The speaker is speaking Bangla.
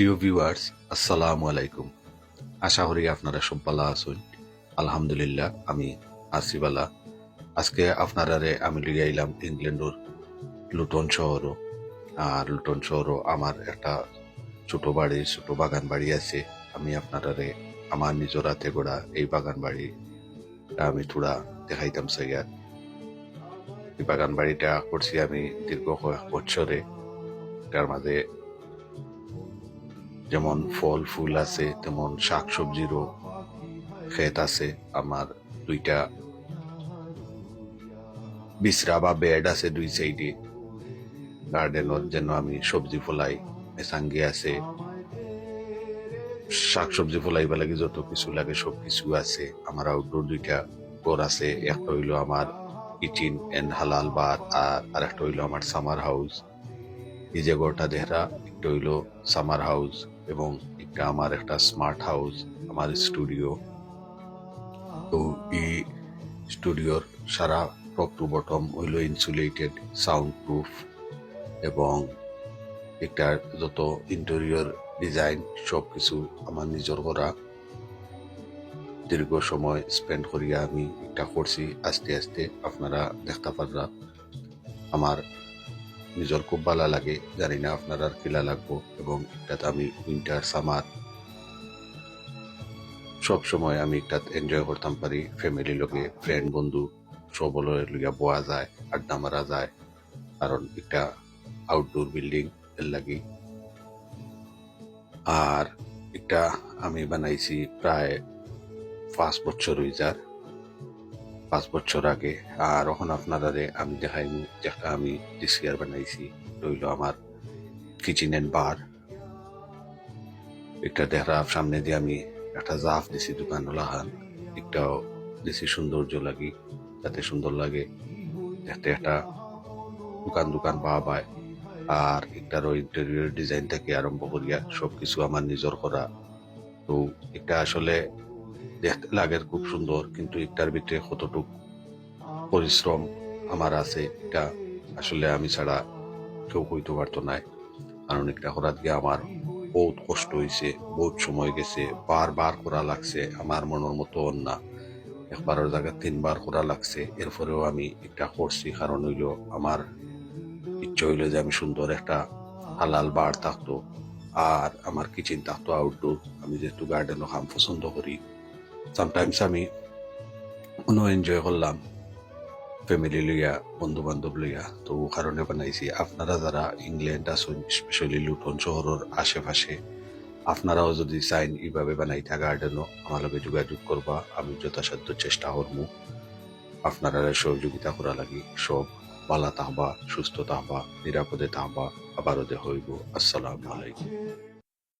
প্রিয় ভিউয়ার্স আসসালামু আলাইকুম। আশা করি আপনারা সব ভালো আছেন। আলহামদুলিল্লাহ, আমি আসিবালা আজকে আপনারারে আমি লিয়ে আইলাম ইংল্যান্ডর লুটন শহরও আর লুটন শহরও আমার একটা ছোট বাড়ি, ছোট বাগান বাড়ি আছে। আমি আপনারারে আমার নিজের হাতে গড়া এই বাগান বাড়ি আমি থোড়া দেখাইতাম সাইয়ার এই বাগান বাড়িটা করছি আমি দীর্ঘ কয়েক বছরে। তার মাঝে যেমন ফল, ফুল আছে, তেমন শাক সবজিরও ক্ষেত আছে, আমার দুইটা বিছরা বা বেড আছে দুই সাইডে গার্ডেনত যেন আমি সবজি ফলাই মেসাঙ্গি আছে শাক সবজি ফলাইবা লাগে যত কিছু লাগে সব কিছু আছে, আমার আউটডোর দুইটা ঘর আছে, একটা হইল আমার কিচেন এন্ড হালাল বার আর আরেকটা হইল আমার সামার হাউস এই যে ঘরটা দেহরা একটা হইল সামার হাউস এবং একটা আমার একটা স্মার্ট হাউস আমার স্টুডিও তো এই স্টুডিওর সারা টপ টু বটম হইল ইনসুলেটেড সাউন্ড প্রুফ এবং এটার যত ইন্টেরিয়র ডিজাইন সব কিছু আমার নিজের করা। দীর্ঘ সময় স্পেন্ড করিয়া আমি এটা করছি, আস্তে আস্তে আপনারা দেখতে পাররা। আমার নিজের খুব ভালো লাগে, জানি না আপনার আর কিলা লাগবো এবং এটাতে আমি উইন্টার সামার সব সময় আমি এটা এনজয় করতাম পারি। ফ্যামিলি লোকে ফ্রেন্ড বন্ধু সবলের লিগা বোয়া যায়, আড্ডা মারা যায়। কারণ এটা আউটডোর বিল্ডিং এর লাগি। আর এটা আমি বানাইছি প্রায় পাঁচ বছর হয়ে যার পাঁচ বছর আগে, আর এখন আপনারারে আমি দেখাইনি যেটা আমি ডিসিয়ার বানাইছি, রইল আমার কিচেন এন্ড বার একটা দেহরা সামনে দিয়ে আমি একটা জাফ দিছি, দোকান লাহান একটাও দিছি সৌন্দর্য লাগি, যাতে সুন্দর লাগে, যাতে একটা দোকান দোকান পাওয়া পায় আর একটারও ইন্টেরিয়র ডিজাইন থেকে আরম্ভ করিয়া সবকিছু আমার নিজের করা। তো এটা আসলে দেখতে লাগে খুব সুন্দর, কিন্তু একটার ভিতরে কতটুক পরিশ্রম আমার আছে, এটা আসলে আমি ছাড়া কেউ হইতে পারতো না। কারণ এটা করার গিয়ে আমার বহুত কষ্ট হয়েছে বহুত সময় গেছে, বারবার করা লাগছে, আমার মনের মতো না। একবারের জায়গায় তিনবার করা লাগছে, এরপরেও আমি এটা করছি, কারণ হইল আমার ইচ্ছে হইল যে আমি সুন্দর একটা হালাল বার থাকতো, আর আমার কিচেন থাকতো আউটডোর আমি যেহেতু গার্ডেনও খাম পছন্দ করি সামটাইমস আমি কোনো এনজয় করলাম ফ্যামিলি লইয়া বন্ধু বান্ধব লইয়া, তো ও কারণে বানাইছি। আপনারা যারা ইংল্যান্ড আসুন স্পেশালি লুটন শহরের আশেপাশে, আপনারাও যদি চাইন এইভাবে বানাইতা গার্ডেনও আমার লগে যোগাযোগ করবা, আমি যথাসাধ্য চেষ্টা করব। আপনারা সহযোগিতা করা লাগি। সব পালা থাকবা, সুস্থ থাকবা, নিরাপদে থাকবা, আবারও দেখা হইব। আসসালামু আলাইকুম।